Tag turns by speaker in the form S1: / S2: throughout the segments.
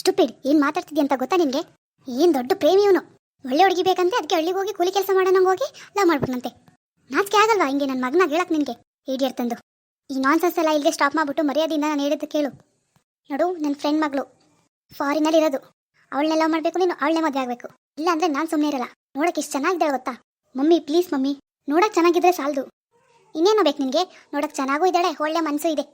S1: Stupid, ಏನ್ ಮಾತಾಡ್ತಿದ್ಯ ಅಂತ ಗೊತ್ತಾ ನಿನಗೆ? ಏನ್ ದೊಡ್ಡ ಪ್ರೇಮಿ ಇವನು. ಒಳ್ಳೆ ಹುಡುಗಿ ಬೇಕಂತೆ ಅದಕ್ಕೆ ಹಳ್ಳಿಗೆ ಹೋಗಿ ಕೂಲಿ ಕೆಲಸ ಮಾಡೋಣ ಹೋಗಿ ಲವ್ ಮಾಡ್ಬಿಟ್ನಂತೆ. ನಾಚಿಕೆ ಆಗಲ್ವಾ ಹಿಂಗೆ ನನ್ನ ಮಗನ ಹೇಳಕ್ ನಿನಗೆ ಈಡಿಯರ್ ತಂದು? ಈ ನಾನ್ಸೆನ್ಸ್ ಎಲ್ಲ ಇಲ್ಲಿಗೆ ಸ್ಟಾಪ್ ಮಾಡ್ಬಿಟ್ಟು ಮರ್ಯಾದೆಯಿಂದ ನಾನು ಹೇಳಿದ್ದು ಕೇಳು. ನೋಡು ನನ್ನ ಫ್ರೆಂಡ್ ಮಗಳು ಫಾರಿನಲ್ಲಿ ಇರೋದು. ಅವಳನ್ನೆಲ್ಲ ಮಾಡಬೇಕು, ನೀನು ಅವಳನ್ನೇ ಮದುವೆ ಆಗಬೇಕು. ಇಲ್ಲ ಅಂದರೆ ನಾನು ಸುಮ್ಮನೆ ಇರಲ್ಲ. ನೋಡಕ್ಕೆ ಇಷ್ಟು ಚೆನ್ನಾಗಿದ್ದಾಳೆ ಗೊತ್ತಾ? ಮಮ್ಮಿ ಪ್ಲೀಸ್ ಮಮ್ಮಿ, ನೋಡೋಕೆ ಚೆನ್ನಾಗಿದ್ರೆ ಸಾಲದು. ಇನ್ನೇನು ಬೇಕು ನಿನಗೆ? ನೋಡೋಕೆ ಚೆನ್ನಾಗೂ ಇದ್ದಾಳೆ, ಒಳ್ಳೆ ಮನಸ್ಸು ಇದೆ.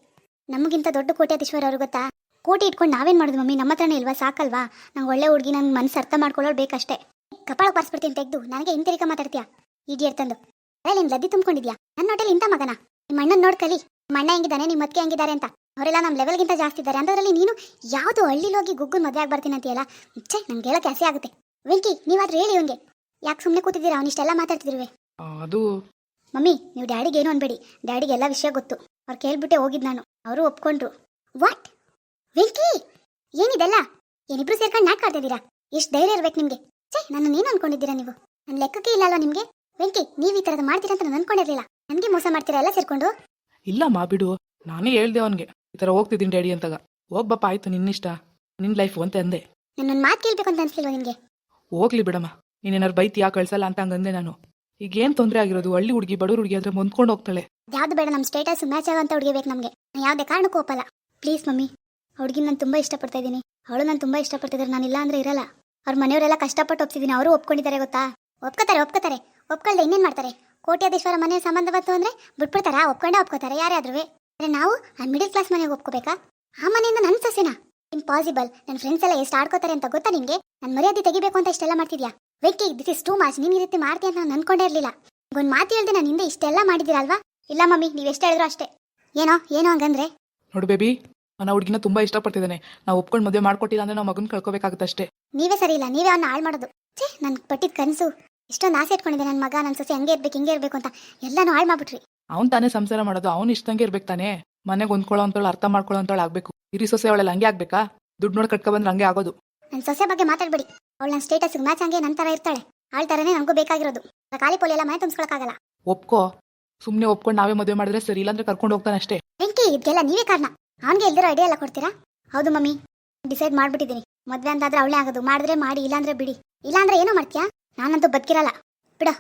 S1: ನಮಗಿಂತ ದೊಡ್ಡ ಕೋಟ್ಯಾಧೀಶ್ವರ ಅವ್ರು ಗೊತ್ತಾ? ಕೋಟಿ ಇಟ್ಕೊಂಡು ನಾವೇನು ಮಾಡೋದು ಮಮ್ಮಿ? ನಮ್ಮ ಹತ್ರನೇ ಇಲ್ವಾ? ಸಾಕಲ್ವಾ? ನಂಗೆ ಒಳ್ಳೆ ಹುಡುಗಿ ನನ್ನ ಮನಸ್ಸು ಅರ್ಥ ಮಾಡ್ಕೊಳ್ಳೋರು ಬೇಕಷ್ಟೇ. ಕಪಾಳ ಬರ್ಸ್ಬಿಡ್ತೀನಿ ತೆಗೆದು. ನನಗೆ ಹಿಂತಿರಿಕ ಮಾತಾಡ್ತೀಯಾ? ಇಡಿಯರ್ ತಂದು. ಅಲ್ಲ ನಿನ್ ಲದ್ದಿ ತುಂಬ್ಕೊಂಡಿದ್ಯಾ? ನನ್ನ ಹೋಟೆಲ್ ಇಂಥ ಮಗನ? ನಿಮ್ಮ ಅಣ್ಣನ ನೋಡ್ ಕಲಿ. ನಿಮ್ಮ ಅಣ್ಣ ಹೆಂಗಿದ್ದಾನೆ ನಿಮ್ಮ ಮತ್ತೆ ಹೆಂಗಿದ್ದಾರೆ ಅಂತ. ಅವರೆಲ್ಲ ನಮ್ಮ ಲೆವೆಲ್ಗಿಂತ ಜಾಸ್ತಿ ಇದ್ದಾರೆ. ಅಂಥದ್ರಲ್ಲಿ ನೀನು ಯಾವುದು ಹಳ್ಳಿಲಿ ಹೋಗಿ ಗುಗ್ಗುನ್ ಮದುವೆ ಆಗಿ ಬರ್ತೀನಿ ಅಂತೀಯಲ್ಲ? ಛೇ ನಂಗೆ ಹೇಳಕ್ಕೆ ಆಸೆ ಆಗುತ್ತೆ. ವೆಂಕಿ ನೀವಾದ್ರೂ ಹೇಳಿ ಅವನಿಗೆ ಯಾಕೆ ಸುಮ್ಮನೆ ಕೂತಿದ್ದೀರಾ? ಅವನಿಷ್ಟೆಲ್ಲ ಮಾತಾಡ್ತಿದ್ರುವೆ.
S2: ಅದು
S1: ಮಮ್ಮಿ ನೀವು ಡ್ಯಾಡಿಗೆ ಏನು ಅನ್ಬೇಡಿ. ಡ್ಯಾಡಿಗೆ ಎಲ್ಲ ವಿಷಯ ಗೊತ್ತು. ಅವ್ರು ಕೇಳ್ಬಿಟ್ಟೆ ಹೋಗಿದ್ದು ನಾನು. ಅವರು ಒಪ್ಕೊಂಡ್ರು. ವಾಟ್ ವೆಂಕಿ ಏನಿದೆಲ್ಲ? ಏನಿಬ್ರು ಸೇರ್ಕೊಂಡು ನಾಟಕ ಆಡ್ತಿದ್ದೀರಾ? ಎಷ್ಟು ಧೈರ್ಯ ಇರ್ಬೇಕು ನಿಮ್ಗೆ. ಛೇ ನನ್ನ ನೀನು ಅನ್ಕೊಂಡಿದ್ದೀರಾ ನೀವು? ನನ್ನ ಲೆಕ್ಕಕ್ಕೆ ಇಲ್ಲ ಅಲ್ವಾ ನಿಮ್ಗೆ? ವೆಂಕಿ ನೀವು ಈ ಥರದ್ದು ಮಾಡ್ತೀರಾ ಅಂತ ನಾನು ಅನ್ಕೊಂಡಿರ್ಲಿಲ್ಲ. ನನಗೆ ಮೋಸ ಮಾಡ್ತೀರಾ ಎಲ್ಲ ಸೇರ್ಕೊಂಡು?
S2: ಇಲ್ಲ ಮಾ ಬಿಡು ನಾನೇ ಹೇಳ್ದೆ ಅವನಿಗೆ. ಈ ಥರ ಹೋಗ್ತಿದ್ದೀನಿ ಡ್ಯಾಡಿ ಅಂತಾಗ. ಹೋಗ್ಬಪ್ಪ ಆಯ್ತು ನಿನ್ನಿಷ್ಟ ನಿನ್ನ ಲೈಫ್ ಅಂತ ಅಂದೆ.
S1: ನನ್ನ ಮಾತು ಕೇಳ್ಬೇಕು ಅಂತ ಅನ್ಸ್ಲಿಲ್ವಾ ನಿಮಗೆ?
S2: ಹೋಗ್ಲಿ ಬಿಡಮ್ಮ. ನೀನೇನಾರು ಬೈತಿಯಾ ಕಳ್ಸಲ್ಲ ಅಂತ ಹಂಗಂದೆ ನಾನು. ಈಗ ಏನು ತೊಂದರೆ ಆಗಿರೋದು? ಹಳ್ಳಿ ಹುಡುಗಿ ಬಡವ್ರ ಹುಡುಗಿ ಆದ್ರೆ ಹೊಂದ್ಕೊಂಡು ಹೋಗ್ತಾಳೆ.
S1: ಯಾವ್ದು ಬೇಡ ನಮ್ಮ ಸ್ಟೇಟಸ್ ಮ್ಯಾಚ್ ಆಗೋಂಥ ಹುಡುಗಿ ಬೇಕು ನಮಗೆ. ಯಾವುದೇ ಕಾರಣಕ್ಕೂ ಒಪ್ಪಲ್ಲ. Please mummy. ಹುಡುಗಿ ನಾನು ತುಂಬ ಇಷ್ಟಪಡ್ತಾ ಇದ್ದೀನಿ. ಅವಳು ನಾನು ತುಂಬ ಇಷ್ಟಪಡ್ತಿದ್ದಾರೆ ನಾನು ಇಲ್ಲ ಅಂದ್ರೆ ಇರಲ್ಲ. ಅವ್ರ ಮನೆಯವರೆಲ್ಲ ಕಷ್ಟಪಟ್ಟು ಒಪ್ಸಿದ್ದೀನಿ ಅವರು ಒಪ್ಕೊಂಡಿದ್ದಾರೆ ಗೊತ್ತಾ? ಒಪ್ಕೋತಾರೆ ಒಪ್ಕೋತಾರೆ. ಒಪ್ಕೊಳ್ದೆ ಇನ್ನೇನು ಮಾಡ್ತಾರೆ? ಕೋಟ್ಯಾಧೀಶ್ವರ ಮನೆ ಸಂಬಂಧ ಬಂತು ಅಂದ್ರೆ ಬಿಟ್ಬಿಡ್ತಾರಾ? ಒಪ್ಕೊಂಡೆ ಒಪ್ಕೋತಾರೆ ಯಾರಾದ್ರೂ? ಅಂದ್ರೆ ನಾವು ಆ ಮಿಡಲ್ ಕ್ಲಾಸ್ ಮನೆಗೆ ಒಪ್ಕೋಬೇಕಾ? ಆ ಮನೆಯಿಂದ ನನ್ನ ಸಸಿನ ಇಂಪಾಸಿಬಲ್ ನನ್ನ ಫ್ರೆಂಡ್ಸ್ ಎಲ್ಲ ಎಷ್ಟು ಆಡ್ಕೋತಾರೆ ಅಂತ ಗೊತ್ತಾ ನಿಮಗೆ ನನ್ನ ಮರ್ಯಾದೆ ತೆಗಿಬೇಕು ಅಂತ ಇಷ್ಟೆಲ್ಲ ಮಾಡ್ತಿದ್ಯಾ? Venki this is too much ನೀನು ಈ ರೀತಿ ಮಾಡ್ತೀಯ ಅಂತ ನಾನು ಅನ್ಕೊಂಡೇ ಇರಲಿಲ್ಲ. ಒಂದು ಮಾತು ಹೇಳ್ದೆ ನಾನು ಹಿಂದೆ ಇಷ್ಟೆಲ್ಲ ಮಾಡಿದ್ದೀರಲ್ವಾ? ಇಲ್ಲ ಮಮ್ಮಿ, ನೀವು ಎಷ್ಟು ಹೇಳಿದ್ರು ಅಷ್ಟೇ. ಏನೋ ಏನೋ ಹಂಗಂದ್ರೆ.
S2: ನೋಡು ಬೇಬಿ ನಾನು ಹುಡುಗಿನ ತುಂಬಾ ಇಷ್ಟಪಡ್ತಿದ್ದಾನೆ. ನಾವು ಒಪ್ಕೊಂಡು ಮದುವೆ ಮಾಡ್ಕೊಟ್ಟಿಲ್ಲ ಅಂದ್ರೆ ನಾವು ಮಗನ್ ಕಳ್ಕೊಬೇಕಾಗುತ್ತಷ್ಟೇ.
S1: ನೀವೇ ಸರಿ ಇಲ್ಲ ನೀವೇ ಅವ್ನ ಹಾಳು ಮಾಡೋದು. ಛೇ ನನ್ ಪಟ್ಟಿದ್ ಕನಸು. ಎಷ್ಟೊಂದು ಆಸೆ ಇಟ್ಕೊಂಡಿದ್ದೆ ನನ್ನ ಮಗ ನನ್ನ ಸೊಸೆ ಹಂಗೆ ಇರ್ಬೇಕು ಹಿಂಗೆ ಇರ್ಬೇಕು ಅಂತ. ಎಲ್ಲಾನು ಹಾಳು ಮಾಡ್ಬಿಟ್ರಿ.
S2: ಅವ್ನ್ ತಾನೇ ಸಂಸಾರ ಮಾಡೋದು ಅವ್ನು ಇಷ್ಟಂಗೆ ಇರ್ಬೇಕು ತಾನೇ. ಮನೆಗೆ ಹೊಂದ್ಕೊಳ್ಳೋ ಅಂತೇಳಿ ಅರ್ಥ ಮಾಡ್ಕೊಳ್ಳೋ ಅಂತೇಳಿ ಆಗ್ಬೇಕು. ಇರಿ ಸೊಸೆ ಅವಳೆಲ್ಲ ಹಂಗೆ ಆಗ್ಬೇಕಾ? ದುಡ್ಡು ನೋಡಿ ಕಟ್ಕೊ ಬಂದ್ರೆ ಹಂಗೆ ಆಗೋದು.
S1: ನನ್ನ ಸೊಸೆ ಬಗ್ಗೆ ಮಾತಾಡ್ಬೇಡಿ. ಅವಳು ನನ್ನ ಸ್ಟೇಟಸ್ ಮ್ಯಾಚ್ ಹಂಗೆ ನನ್ನ ತರ ಇರ್ತಾಳೆ. ಆಳ್ ತರನೇ ನನಗೂ ಬೇಕಾಗಿರೋದು. ಖಾಲಿ ಪೋಲಿ ಎಲ್ಲ ಮನೆ ತುಂಬಿಸ್ಕೊಳಕ್ಕಾಗಲ್ಲ.
S2: ಒಪ್ಕೋ. ಸುಮ್ಮನೆ ಒಪ್ಕೊಂಡು ನಾವೇ ಮದುವೆ ಮಾಡಿದ್ರೆ ಸರಿ ಇಲ್ಲಾಂದ್ರೆ ಕರ್ಕೊಂಡು ಹೋಗ್ತಾನೆ ಅಷ್ಟೇ
S1: ಬೆಂಕಿ ಇದಕ್ಕೆಲ್ಲ ನೀವೇ ಕಾರಣ. ಅವನಿಗೆ ಎಲ್ದಿರೋ ಐಡಿಯಾ ಎಲ್ಲ ಕೊಡ್ತೀರಾ? ಹೌದು ಮಮ್ಮಿ. ಡಿಸೈಡ್ ಮಾಡ್ಬಿಟ್ಟಿದ್ದೀನಿ. ಮದ್ವೆ ಅಂತಾದ್ರೆ ಅವಳೇ ಆಗೋದು. ಮಾಡಿದ್ರೆ ಮಾಡಿ, ಇಲ್ಲಾಂದ್ರೆ ಬಿಡಿ. ಇಲ್ಲಾಂದ್ರೆ ಏನೋ ಮಾಡ್ತೀಯಾ? ನಾನಂತೂ ಬದುಕಿರಲ್ಲ. ಬಿಡು.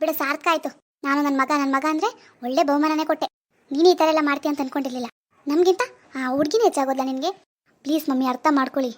S1: ಬಿಡು, ಸಾರ್ಥಕ ಆಯ್ತು. ನಾನು ನನ್ನ ಮಗ ನನ್ನ ಮಗ ಅಂದ್ರೆ ಒಳ್ಳೆ ಬಹುಮಾನನೇ ಕೊಟ್ಟೆ. ನೀನು ಈ ಥರ ಎಲ್ಲ ಮಾಡ್ತೀಯ ಅಂತ ಅನ್ಕೊಂಡಿರ್ಲಿಲ್ಲ. ನಮ್ಗಿಂತ ಆ ಹುಡುಗಿನೇ ಹೆಚ್ಚಾಗೋದಿಲ್ಲ ನಿನಗೆ? ಪ್ಲೀಸ್ ಮಮ್ಮಿ, ಅರ್ಥ ಮಾಡ್ಕೊಳ್ಳಿ.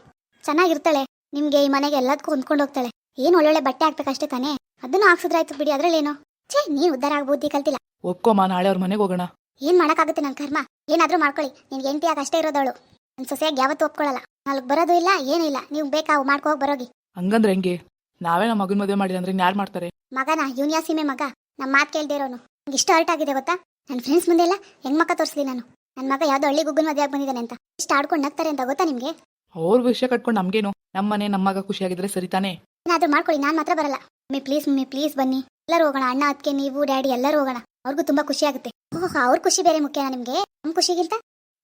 S1: ಚೆನ್ನಾಗಿರ್ತಾಳೆ. ನಿಮ್ಗೆ ಈ ಮನೆಗೆ ಎಲ್ಲದಕ್ಕೂ ಹೊಂದ್ಕೊಂಡು ಹೋಗ್ತಾಳೆ. ಏನು ಒಳ್ಳೊಳ್ಳೆ ಬಟ್ಟೆ ಹಾಕ್ಬೇಕಷ್ಟೇ ತಾನೇ? ಅದನ್ನು ಹಾಕ್ಸಿದ್ರಾಯ್ತು ಬಿಡಿ. ಅದ್ರಲ್ಲೇನೋ? ಛೇ, ನೀನು ಉದ್ದಾರ ಆಗ್ಬೋದು ಕಲ್ತಿಲ್ಲ.
S2: ಒಪ್ಕೋಮ್ಮ ನಾಳೆ ಅವ್ರ ಮನೆಗೆ ಹೋಗೋಣ.
S1: ಏನ್ ಮಾಡಕ್ಕಾಗುತ್ತೆ ನನ್ನ ಕರ್ಮ? ಏನಾದ್ರೂ ಮಾಡ್ಕೊಳ್ಳಿ. ನಿನ್ಗೆ ಹೆಂಡತಿಯಾಗ ಅಷ್ಟೇ ಇರೋದವಳು. ನನ್ನ ಸೊಸೆಯಾಗಿ ಯಾವತ್ತೂ ಒಪ್ಕೊಳ್ಳಲ್ಲ ನಾಲ್ಕು ಬರೋದು ಇಲ್ಲ ಏನಿಲ್ಲ ನೀವ್ ನೀವು ಬೇಕಾ ಮಾಡ್ಕೋ ಹೋಗಿ ಬರೋಗಿ.
S2: ಹಂಗಂದ್ರೆ ಹೆಂಗೆ? ನಾವೇ ನಮ್ಮ ಮಗನ ಮದುವೆ ಮಾಡಿದ್ರೆ ಅಂದ್ರೆ ಯಾರು ಮಾಡ್ತಾರೆ?
S1: ಮಗನ? ಯೂನಿಯಾ ಸೀಮೆ ಮಗ. ನಮ್ಮ ಮಾತು ಕೇಳ್ದೇ ಇರೋನು. ನಂಗೆ ಇಷ್ಟು ಹರ್ಟ್ ಆಗಿದೆ ಗೊತ್ತಾ? ನನ್ನ ಫ್ರೆಂಡ್ಸ್ ಮುಂದೆ ಎಲ್ಲ ಹೆಂಗ್ ಮಕ್ಕ ತೋರಿಸ್ಲಿ ನಾನು? ನನ್ನ ಮಗ ಯಾವ್ದು ಹಳ್ಳಿ ಗುಗ್ಗನ್ ಮದುವೆ ಬಂದಿದ್ದಾನೆ ಅಂತ. ಇಷ್ಟ ಆಡ್ಕೊಂಡು ನಗ್ತಾರೆ ಅಂತ ಗೊತ್ತಾ ನಿಮ್ಗೆ?
S2: ಅವ್ರ ವಿಷಯ ಕಟ್ಕೊಂಡು ನಮ್ಗೇನು? ನಮ್ಮನೆ ನಮ್ಮ ಮಗ ಖುಷಿಯಾಗಿದ್ರೆ ಸರಿ ತಾನೇ?
S1: ಏನಾದ್ರೂ ಮಾಡ್ಕೊಳ್ಳಿ ನಾನು ಮಾತ್ರ ಬರಲ್ಲ. ಮಮ್ಮಿ ಪ್ಲೀಸ್ ಮಮ್ಮಿ ಪ್ಲೀಸ್ ಬನ್ನಿ. ಎಲ್ಲರೂ ಹೋಗೋಣ. ಅಣ್ಣ ಅದಕ್ಕೆ ನೀವು ಡ್ಯಾಡಿ ಎಲ್ಲರೂ ಹೋಗೋಣ. ಅವ್ರಿಗೂ ತುಂಬಾ ಖುಷಿ ಆಗುತ್ತೆ. ಓಹ್ ಅವ್ರ ಖುಷಿ ಬೇರೆ ಮುಖ್ಯನಾ ನಿಮಗೆ. ನಮ್ಮ ಖುಷಿಗಿಂತ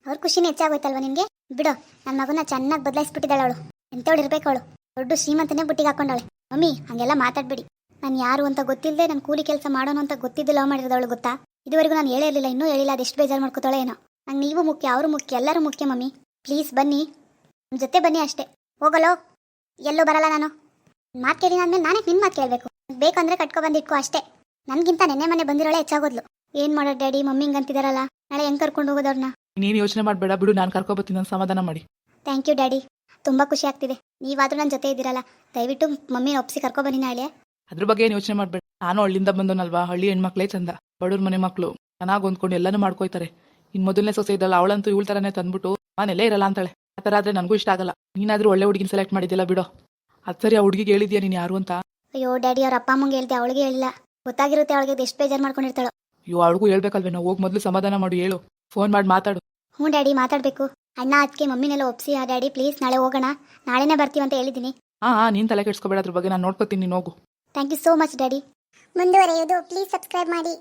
S1: ಅವ್ರ ಖುಷಿನೇ ಹೆಚ್ಚಾಗೋಯ್ತಲ್ವ ನಿಮಗೆ? ಬಿಡು ನನ್ನ ಮಗನ ಚೆನ್ನಾಗಿ ಬದಲಾಯಿಸ್ಬಿಟ್ಟಿದ್ದಾಳೆ ಅವಳು. ಎಂತವಳು ಇರ್ಬೇಕು ಅವಳು. ದೊಡ್ಡ ಶ್ರೀಮಂತನೇ ಬುಟ್ಟಿಗೆ ಹಾಕೊಂಡವಳೆ ಮಮ್ಮಿ, ಹಂಗೆಲ್ಲ ಮಾತಾಡ್ಬೇಡಿ. ನಾನು ಯಾರು ಅಂತ ಗೊತ್ತಿಲ್ಲದೆ ನಾನು ಕೂಲಿ ಕೆಲಸ ಮಾಡೋನು ಅಂತ ಗೊತ್ತಿದ್ದು ಲವ್ ಮಾಡಿರೋದವಳು ಗೊತ್ತಾ? ಇದುವರೆಗೂ ನಾನು ಹೇಳೇ ಇರಲಿಲ್ಲ, ಇನ್ನೂ ಹೇಳಿಲ್ಲ, ಅದೆಷ್ಟು ಬೇಜಾರು ಮಾಡ್ಕೋತಾಳೆ ಏನೋ. ನಂಗೆ ನೀವು ಮುಖ್ಯ, ಅವರು ಮುಖ್ಯ, ಎಲ್ಲರೂ ಮುಖ್ಯ ಮಮ್ಮಿ. ಪ್ಲೀಸ್ ಬನ್ನಿ. ನಮ್ಮ ಜೊತೆ ಬನ್ನಿ ಅಷ್ಟೇ. ಹೋಗಲೋ? ಎಲ್ಲೋ ಬರಲ್ಲ ನಾನು. ಮಾತು ಕೇಳಿ ಆದಮೇಲೆ ನಾನೇ ನಿನ್ನ ಮಾತು ಕೇಳಬೇಕು. ಬೇಕಂದ್ರೆ ಕಟ್ಕೊ ಬಂದಿಟ್ಕೋ ಅಷ್ಟೇ. ನನಗಿಂತ ನೆನ್ನೆ ಮನೆ ಬಂದಿರೋಳೆ ಹೆಚ್ಚಾಗೋದ್ಲು. ಏನು ಮಾಡೋ ಡ್ಯಾಡಿ? ಮಮ್ಮಿ ಅಂತಿದಾರಲ್ಲ. ನಾಳೆ ಹೆಂಗೆ ಕರ್ಕೊಂಡು ಹೋಗೋದವ್ರನ್ನ
S2: ನೀನು ಯೋಚನೆ ಮಾಡಬೇಡ ಬಿಡು ನಾನು ಕರ್ಕೊಬತ್ತೀನಿ ನಾನು ಸಮಾಧಾನ ಮಾಡಿ.
S1: Thank you daddy. ತುಂಬಾ ಖುಷಿ ಆಗ್ತಿದೆ. ನೀವಾದ್ರೂ ನನ್ನ ಜೊತೆ ಇದ್ದೀರಲ್ಲ ದಯವಿಟ್ಟು ಮಮ್ಮಿ ಒಪ್ಸಿ ಕರ್ಕೊ ಬನ್ನಿ ನಾಳೆ.
S2: ಅದ್ರ ಬಗ್ಗೆ ಏನ್ ಯೋಚನೆ ಮಾಡಬೇಡ. ನಾನು ಹಳ್ಳಿಯಿಂದ ಬಂದನಲ್ವಾ ಹಳ್ಳಿ ಹೆಣ್ಮಕ್ಳೇ ಚಂದ. ಬಡವ್ರ ಮನೆ ಮಕ್ಕಳು ಚೆನ್ನಾಗ್ ಹೊಂದ್ಕೊಂಡು ಎಲ್ಲಾನು ಮಾಡ್ಕೊಯ್ತಾರೆ. ಇನ್ ಮೊದಲನೇ ಸೊಸೆ ಇದ್ದಲ್ಲ ಅವಳಂತೂ ಇವಳ ಥರನೇ ತಂದ್ಬಿಟ್ಟು ಮನೆಲ್ಲೇ ಇರಲ್ಲ ಅಂತಾಳೆ. ಆ ತರ ಆದ್ರೆ ನನಗೂ ಇಷ್ಟ ಆಗಲ್ಲ. ನೀನಾದ್ರೂ ಒಳ್ಳೆ ಹುಡುಗಿನ ಸೆಲೆಕ್ಟ್ ಮಾಡಿದ್ದಿಲ್ಲ ಬಿಡು. ಅದ್ ಸರಿ ಆ ಹುಡುಗಿಗೆ ಹೇಳಿದ್ಯಾ ನೀನ್ ಯಾರು ಅಂತ?
S1: ಅಯ್ಯೋ ಡ್ಯಾಡಿ ಅವ್ರ ಅಪ್ಪ ಅಮ್ಮಂಗೆ ಹೇಳ್ದೆ ಅವಳಿಗೆ ಹೇಳಿಲ್ಲ. ಗೊತ್ತಾಗಿರುತ್ತೆ ಅವಳಿಗೆ ಎಷ್ಟು ಬೇಜಾರು ಮಾಡ್ಕೊಂಡಿರ್ತಾಳೋ.
S2: ಅಯ್ಯೋ ಅವಳಿಗೂ ಹೇಳ್ಬೇಕಲ್ವೇ ನಾವು ಹೋಗಿ ಮೊದಲು ಸಮಾಧಾನ ಮಾಡು ಹೇಳು. ಫೋನ್ ಮಾಡಿ ಮಾತಾಡು.
S1: ಹ್ಞೂ ಡ್ಯಾಡಿ ಮಾತಾಡಬೇಕು. ಅಣ್ಣ ಅದಕ್ಕೆ ಮಮ್ಮಿನೆಲ್ಲ ಒಪ್ಸಿ ಆ ಡ್ಯಾಡಿ ಪ್ಲೀಸ್ ನಾಳೆ ಹೋಗೋಣ. ನಾಳೆನೇ ಬರ್ತೀವಿ ಅಂತ ಹೇಳಿದ್ದೀನಿ.
S2: ಹಾ ಹಾ ನೀನು ತಲೆ ಕೆಡ್ಸ್ಕೊಬೇಡ ಅದ್ರ ಬಗ್ಗೆ ನಾನು ನೋಡ್ಕೊತೀನಿ ನೀನು ಹೋಗು.
S1: Thank you so much daddy. ಮುಂದುವರೆಯೋದು please subscribe ಮಾಡಿ.